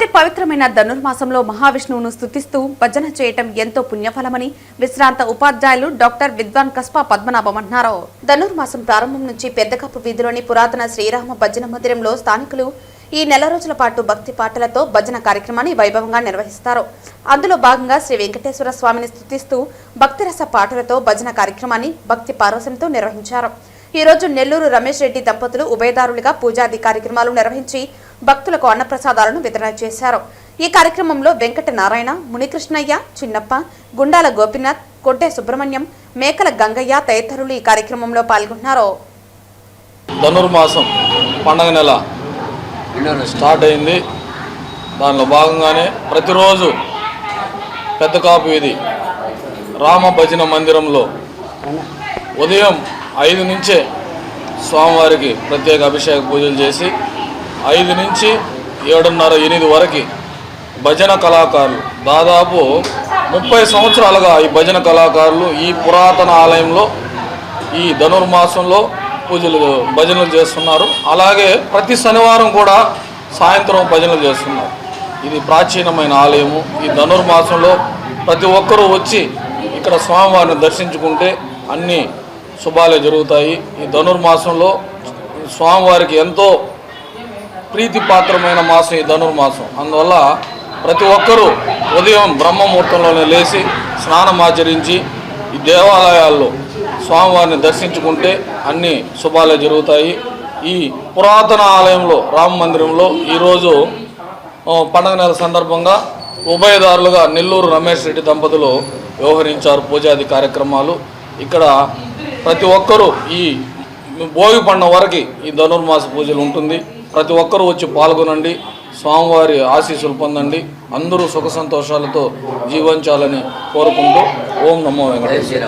అతి పవిత్రమైన ధనుర్మాసంలో మహావిష్ణువును స్థుతిస్తూ భజన చేయటం ఎంతో పుణ్యఫలమని విశ్రాంత ఉపాధ్యాయులు డాక్టర్ విద్వాన్ కస్పా పద్మనాభం అన్నారు ధనుర్మాసం ప్రారంభం నుంచి పెద్దకప్పు వీధిలోని పురాతన శ్రీరామ భజన మందిరంలో స్థానికులు ఈ నెల రోజుల పాటు భక్తి పాటలతో భజన కార్యక్రమాన్ని వైభవంగా నిర్వహిస్తారు. అందులో భాగంగా శ్రీ వెంకటేశ్వర స్వామిని స్థుతిస్తూ భక్తిరస పాటలతో భజన కార్యక్రమాన్ని భక్తి పారోశంతో నిర్వహించారు. ఈ రోజు నెల్లూరు రమేష్ రెడ్డి దంపతులు ఉభయదారులుగా పూజాది కార్యక్రమాలు నిర్వహించి భక్తులకు అన్నప్రసాదాలను వితరణ చేశారు. ఈ కార్యక్రమంలో వెంకట నారాయణ మునికృష్ణయ్య చిన్నప్ప గుండాల గోపినాథ్ కొట్టే సుబ్రహ్మణ్యం మేకల గంగయ్య తదితరులు ఈ కార్యక్రమంలో పాల్గొన్నారు. ధనుర్మాసం పండగ నెల స్టార్ట్ అయింది. దానిలో భాగంగానే ప్రతిరోజు పెద్ద కాపు ఇది రామ భజన మందిరంలో ఉదయం ఐదు నుంచే స్వామివారికి ప్రత్యేక అభిషేక పూజలు చేసి ఐదు నుంచి ఏడున్నర ఎనిమిది వరకు భజన కళాకారులు. దాదాపు ముప్పై సంవత్సరాలుగా ఈ భజన కళాకారులు ఈ పురాతన ఆలయంలో ఈ ధనుర్మాసంలో పూజలు భజనలు చేస్తున్నారు. అలాగే ప్రతి శనివారం కూడా సాయంత్రం భజనలు చేస్తున్నారు. ఇది ప్రాచీనమైన ఆలయము. ఈ ధనుర్మాసంలో ప్రతి ఒక్కరూ వచ్చి ఇక్కడ స్వామివారిని దర్శించుకుంటే అన్ని శుభాలే జరుగుతాయి. ఈ ధనుర్మాసంలో స్వామివారికి ఎంతో ప్రీతిపాత్రమైన మాసం ఈ ధనుర్మాసం. అందువల్ల ప్రతి ఒక్కరూ ఉదయం బ్రహ్మముహూర్తంలోనే లేచి స్నానం ఆచరించి ఈ దేవాలయాల్లో స్వామివారిని దర్శించుకుంటే అన్ని శుభాలే జరుగుతాయి. ఈ పురాతన ఆలయంలో రామ మందిరంలో ఈరోజు పండగ నెల సందర్భంగా ఉభయదారులుగా నెల్లూరు రమేష్ రెడ్డి దంపతులు వ్యవహరించారు పూజాది కార్యక్రమాలు. ఇక్కడ ప్రతి ఒక్కరూ ఈ భోగి పండుగ వరకు ఈ ధనుర్మాస పూజలు ఉంటుంది. ప్రతి ఒక్కరూ వచ్చి పాల్గొనండి స్వామివారి ఆశీస్సులు పొందండి అందరూ సుఖ సంతోషాలతో జీవించాలని కోరుకుంటూ ఓం నమో వెంకటేశ్వర.